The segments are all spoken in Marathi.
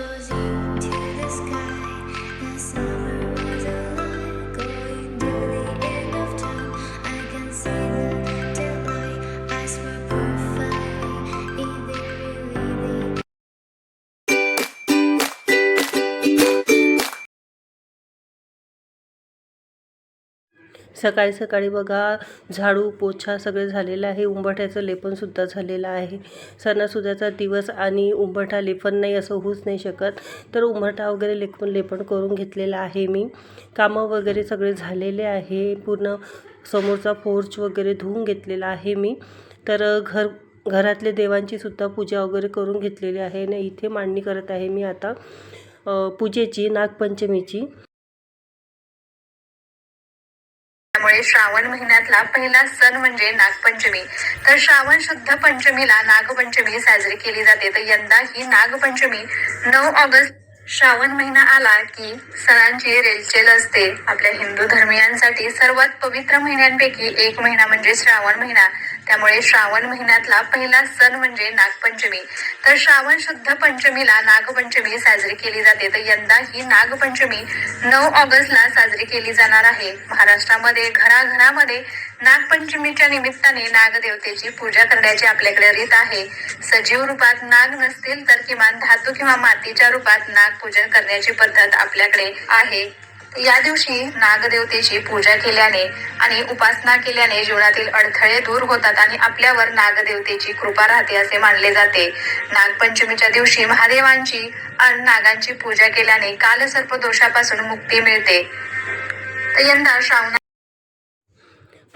you to the sky. The summer सकाळी सकाळी बघा झाडू पोछा सगळे झालेलं आहे. उंबरठ्याचं लेपनसुद्धा झालेलं आहे. सणासुद्धाचा दिवस आणि उंबरठा लेपन नाही असं होऊच नाही शकत. तर उंबरठा वगैरे लेपन लेपन करून घेतलेला आहे मी. कामं वगैरे सगळे झालेले आहे. पूर्ण समोरचा पोर्च वगैरे धुवून घेतलेला आहे मी. तर घर घरातले देवांची सुद्धा पूजा वगैरे करून घेतलेली आहे. आणि इथे मांडणी करत आहे मी आता पूजेची नागपंचमीची. श्रावण महिन्यातला पहिला सण म्हणजे नागपंचमी. तर श्रावण शुद्ध पंचमीला नागपंचमी साजरी केली जाते. तर यंदा ही नागपंचमी नऊ ऑगस्ट श्रावण महिना आला की सणांची रेलचेल असते. आपल्या हिंदू धर्मियांसाठी सर्वात पवित्र महिन्यांपैकी एक महिना म्हणजे श्रावण महिना. त्यामुळे श्रावण महिन्यातला पहिला सण म्हणजे नागपंचमी. तर श्रावण शुद्ध पंचमीला नागपंचमी साजरी केली जाते. तर यंदा ही नागपंचमी नऊ ऑगस्टला साजरी केली जाणार आहे. महाराष्ट्रामध्ये घराघरामध्ये नागपंचमीच्या निमित्ताने नागदेवतेची पूजा करण्याची आपल्याकडे रीत आहे. सजीव रूपात नाग नसतील तर किमान धातू किंवा मातीच्या रूपात नाग पूजन करण्याची पद्धत आपल्याकडे आहे. या दिवशी नागदेवतेची पूजा केल्याने आणि उपासना केल्याने जीवनातील अडथळे दूर होतात आणि आपल्यावर नागदेवतेची कृपा राहते असे मानले जाते. नागपंचमीच्या दिवशी महादेवांची आणि नागांची पूजा केल्याने कालसर्प दोषापासून मुक्ती मिळते. तर यंदा श्रावण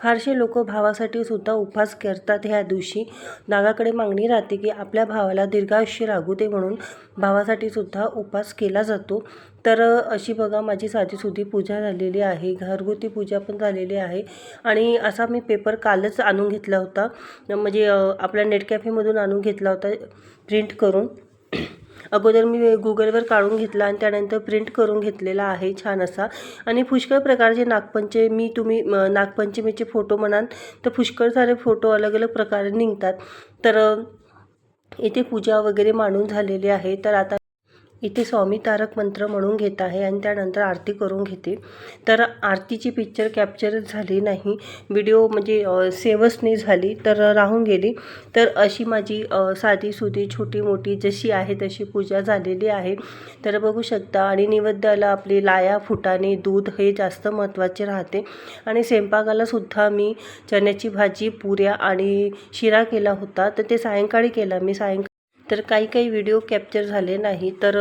फारसे लोक भावासाठी सुद्धा उपवास करतात ह्या दिवशी. नागाकडे मागणी राहते की आपल्या भावाला दीर्घायुष्य लागू दे म्हणून भावासाठी सुद्धा उपवास केला जातो. तर अशी बघा माझी साधीसुधी पूजा झालेली आहे. घरगुती पूजा पण झालेली आहे. आणि असा मी पेपर कालच आणून घेतला होता. म्हणजे आपल्या नेट कॅफेमधून आणून घेतला होता प्रिंट करून. अगोदर मी गुगलवर काढून घेतला आणि त्यानंतर प्रिंट करून घेतलेला आहे छान असा. आणि पुष्कळ प्रकारचे नागपंचमी तुम्ही नागपंचमीचे फोटो म्हणाल तर पुष्कळ सारे फोटो अलग अलग प्रकारे निघतात. तर इथे पूजा वगैरे मांडून झालेली आहे. तर आता इथे स्वामी तारक मंत्र म्हणून घेत आहे आणि त्यानंतर आरती करून घेते. तर आरतीची पिक्चर कॅप्चरच झाली नाही. व्हिडिओ म्हणजे सेवच नाही झाली तर राहून गेली. तर अशी माझी साधी सुधी छोटी मोठी जशी आहे तशी पूजा झालेली आहे. तर बघू शकता आणि निवेद्याला आपली लाया फुटाणे दूध हे जास्त महत्त्वाचे राहते. आणि स्वयंपाकाला सुद्धा मी चण्याची भाजी पुऱ्या आणि शिरा केला होता. तर ते सायंकाळी केला. मी सायंकाळी तर काही काही व्हिडिओ कॅप्चर झाले नाही. तर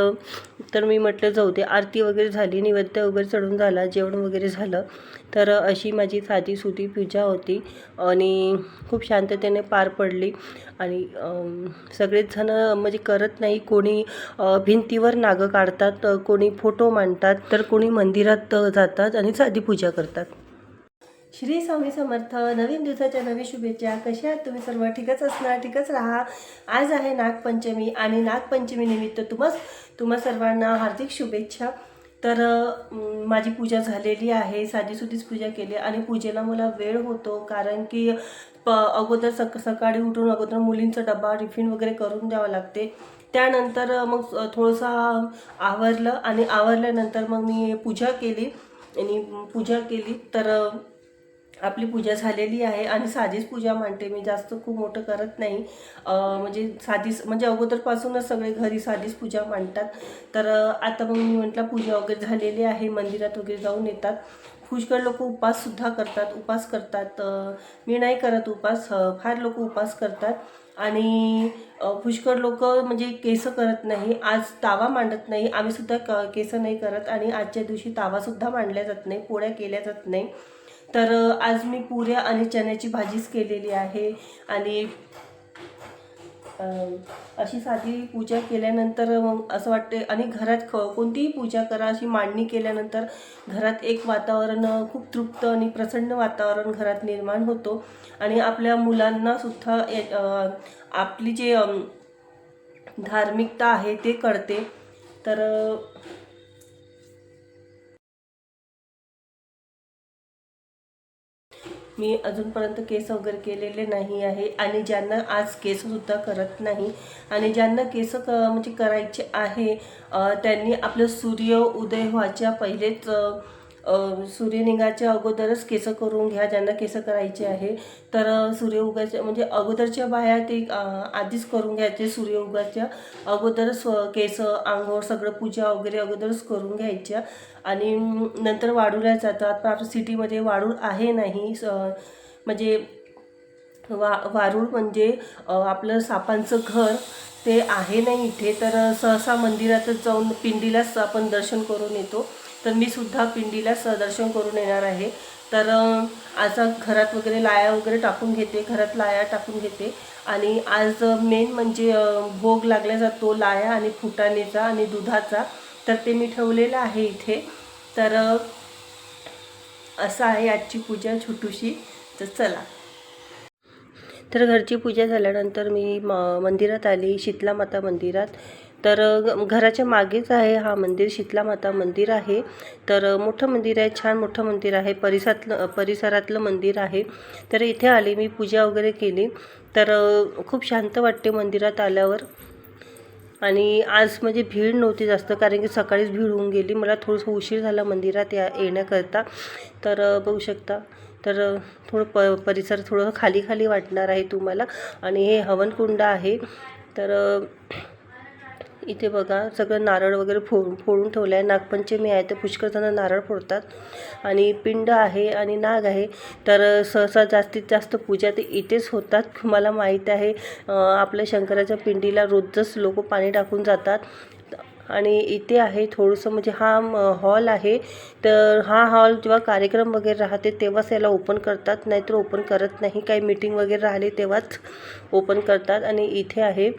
तर मी म्हटलं जाऊ दे आरती वगैरे झाली नैवेद्य वगैरे चढून झाला जेवण वगैरे झालं. तर अशी माझी साधी सुधी पूजा होती आणि खूप शांततेने पार पडली आणि सगळेच जणं म्हणजे करत नाही. कोणी भिंतीवर नागं काढतात कोणी फोटो मांडतात तर कोणी मंदिरात जातात आणि साधी पूजा करतात. श्री स्वामी समर्थ नवीन दिवसाच्या नवी शुभेच्छा. कशा आहात तुम्ही सर्व? ठीकच असणार ठीकच राहा. आज आहे नागपंचमी आणि नागपंचमीनिमित्त तुम्हाच तुम्हा सर्वांना हार्दिक शुभेच्छा. तर माझी पूजा झालेली आहे. साधीसुधीच पूजा केली आणि पूजेला मला वेळ होतो कारण की प अगोदर सक सकाळी उठून अगोदर मुलींचा डबा टिफिन वगैरे करून द्यावं लागते. त्यानंतर मग थोडंसं आवरलं आणि आवरल्यानंतर मग मी पूजा केली. आणि पूजा केली. तर आपली पूजा झालेली आहे आणि साधीच पूजा मांडते मी जास्त खूप मोठं करत नाही. म्हणजे साधीच म्हणजे अगोदरपासूनच सगळे घरी साधीच पूजा मांडतात. तर आता मग मी म्हटलं पूजा वगैरे झालेली आहे मंदिरात वगैरे जाऊन येतात. पुष्कळ लोक उपवाससुद्धा करतात उपवास करतात. मी नाही करत उपवास फार लोक उपवास करतात. आणि पुष्कळ लोक म्हणजे केस करत नाही आज तावा मांडत नाही आम्हीसुद्धा क केस नाही करत आणि आजच्या दिवशी तावासुद्धा मांडल्या जात नाही पोळ्या केल्या जात नाही. तर आज मी पुऱ्या आणि चण्याची भाजीच केलेली आहे आणि अशी साधी पूजा केल्यानंतर मग असं वाटते आणि घरात ख कोणतीही पूजा करा अशी मांडणी केल्यानंतर घरात एक वातावरण खूप तृप्त आणि प्रसन्न वातावरण घरात निर्माण होतो. आणि आपल्या मुलांनासुद्धा आपली जे धार्मिकता आहे ते कळते. तर मी अजूनपर्यंत केस वगैरे केलेले नाही आहे. आणि ज्यांना आज केससुद्धा करत नाही आणि ज्यांना केस क म्हणजे करायचे आहे त्यांनी आपलं सूर्य उदय व्हायच्या पहिलेच सूर्य निघायच्या अगोदरच केस करून घ्या ज्यांना केस करायचे आहे तर सूर्य उगायच्या म्हणजे अगोदरच्या बाया ते आधीच करून घ्यायचे सूर्य उगाच्या अगोदरच केस आंघोळ सगळं पूजा वगैरे अगोदरच करून घ्यायच्या. आणि नंतर वाढूला जातात. पण आपल्या सिटीमध्ये वाढूळ आहे नाही स- म्हणजे वा वारूळ म्हणजे आपलं सापांचं घर ते आहे नाही इथे तर सहसा मंदिरातच जाऊन पिंडीलाच आपण दर्शन करून येतो. तर मी सुद्धा पिंडीलाच दर्शन करून येणार आहे. तर आज घरात वगैरे लाया वगैरे टाकून घेते घरात लाया टाकून घेते. आणि आज मेन म्हणजे भोग लागला जातो लाया आणि फुटाणेचा आणि दुधाचा. तर ते मी ठेवलेलं आहे इथे. तर असं आहे आजची पूजा छोटूशी. तर चला. तर घरची पूजा झाल्यानंतर मी म मंदिरात आली शीतला माता मंदिरात. तर घराच्या मागेच आहे हा मंदिर शीतला माता मंदिर आहे. तर मोठं मंदिर आहे छान मोठं मंदिर आहे परिसरातलं परिसरातलं मंदिर आहे. तर इथे आले मी पूजा वगैरे केली. तर खूप शांत वाटते मंदिरात आल्यावर. आणि आज म्हणजे भीड नव्हती जास्त कारण की सकाळीच भीड होऊन गेली. मला थोडंसं उशीर झाला मंदिरात या येण्याकरता. तर बघू शकता. तर थोडं प परिसर थोडं खाली खाली वाटणार आहे तुम्हाला. आणि हे हवनकुंड आहे. तर इथे बघा सगळं नारळ वगैरे फोड फोडून ठेवलं आहे नागपंचमी आहे तर पुष्कळ जण नारळ फोडतात. आणि पिंड आहे आणि नाग आहे. तर सहसा जास्तीत जास्त पूजा ते इथेच होतात. मला माहीत आहे आपल्या शंकराच्या पिंडीला रोजच लोक पाणी टाकून जातात. आणि इथे आहे थोडंसं म्हणजे हा हॉल आहे. तर हा हॉल जेव्हा कार्यक्रम वगैरे राहते तेव्हाच याला ओपन करतात. नाहीतर ओपन करत नाही. काही मीटिंग वगैरे राहिली तेव्हाच ओपन करतात. आणि इथे आहे.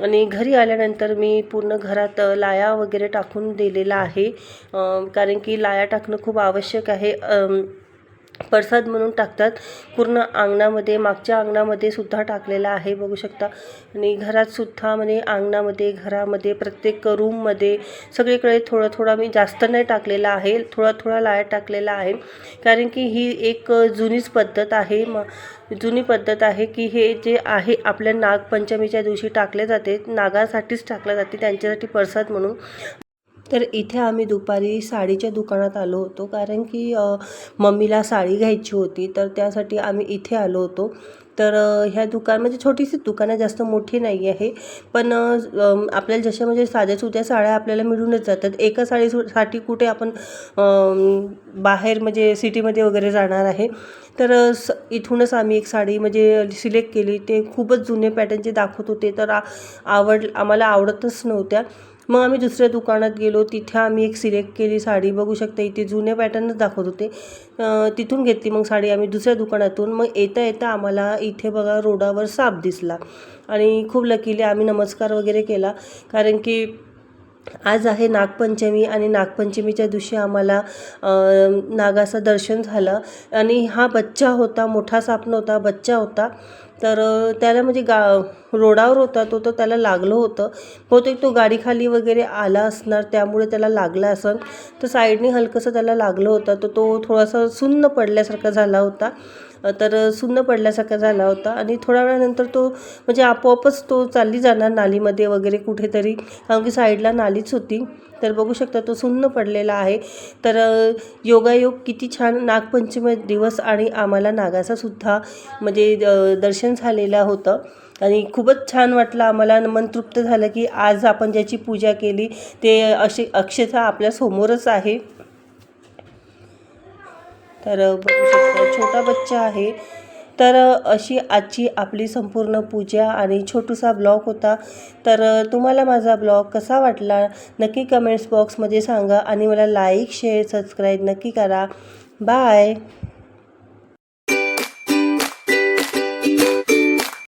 आणि घरी आल्यानंतर मी पूर्ण घरात लाया वगैरे टाकून दिलेला आहे. कारण की लाया टाकणं खूप आवश्यक आहे. प्रसाद म्हणून टाकतात. पूर्ण अंगणामध्ये मागच्या अंगणामध्ये सुद्धा टाकलेला आहे बघू शकता. आणि घरात सुद्धा म्हणजे अंगणामध्ये घरामध्ये प्रत्येक रूममध्ये सगळीकडे थोडं थोडा मी जास्त नाही टाकलेला आहे थोडा थोडा लाया टाकलेला आहे. कारण की ही एक जुनीच पद्धत आहे म जुनी पद्धत आहे की हे जे आहे आपल्या नागपंचमीच्या दिवशी टाकले जाते. नागासाठीच टाकले जाते त्यांच्यासाठी प्रसाद म्हणून. तर इथे आम्ही दुपारी साडीच्या दुकानात आलो होतो. कारण की मम्मीला साडी घ्यायची होती तर त्यासाठी आम्ही इथे आलो होतो. तर ह्या दुकान म्हणजे छोटीशी दुकान आहे जास्त मोठी नाही आहे पण आपल्याला जशा म्हणजे साध्या सुध्या साड्या आपल्याला मिळूनच जातात. एका साडीसाठी कुठे आपण बाहेर म्हणजे सिटीमध्ये वगैरे जाणार आहे. तर स इथूनच आम्ही एक साडी म्हणजे सिलेक्ट केली. ते खूपच जुने पॅटर्नचे दाखवत होते तर आ आवड आम्हाला आवडतच नव्हत्या. मग आम्ही दुसऱ्या दुकानात गेलो. तिथे आम्ही एक सिलेक्ट केली साडी. बघू शकता इथे जुने पॅटर्नच दाखवत होते. तिथून घेतली मग साडी आम्ही दुसऱ्या दुकानातून. मग येता येता आम्हाला इथे बघा रोडावर साप दिसला. आणि खूप लकीली आम्ही नमस्कार वगैरे केला. कारण की आज आहे नागपंचमी आणि नागपंचमीच्या दिवशी आम्हाला नागाचं दर्शन झालं. आणि हा बच्चा होता मोठा साप नव्हता बच्चा होता. तर त्याला म्हणजे गा रोडावर होता तो तर त्याला लागलं होतं. बहुतेक तो गाडीखाली वगैरे आला असणार त्यामुळे त्याला लागला असेल तर साईडने हलकंसं त्याला लागलं होतं. तर तो थोडासा सुन्न पडल्यासारखा झाला होता. तर सुन्न पडल्यासारखा झाला होता. आणि थोड्या वेळानंतर तो म्हणजे आपोआपच तो चालली जाणार नालीमध्ये वगैरे कुठेतरी. कारण की साईडला नालीच होती. तर बघू शकता तो सुन्न पडलेला आहे. तर योगायोग किती छान नागपंचमी दिवस आणि आम्हाला नागाचा सुद्धा म्हणजे दर्शन झालेलं होतं. आणि खूपच छान वाटलं. आम्हाला मन तृप्त झालं की आज आपण ज्याची पूजा केली ते अशी अक्षता आपल्या समोरच आहे. तर बघू शकता छोटा बच्चा आहे. तर अशी आजची आपली संपूर्ण पूजा आणि छोटूसा ब्लॉग होता. तर तुम्हाला माझा ब्लॉग कसा वाटला नक्की कमेंट्स बॉक्समध्ये सांगा आणि मला लाईक शेअर सबस्क्राईब नक्की करा. बाय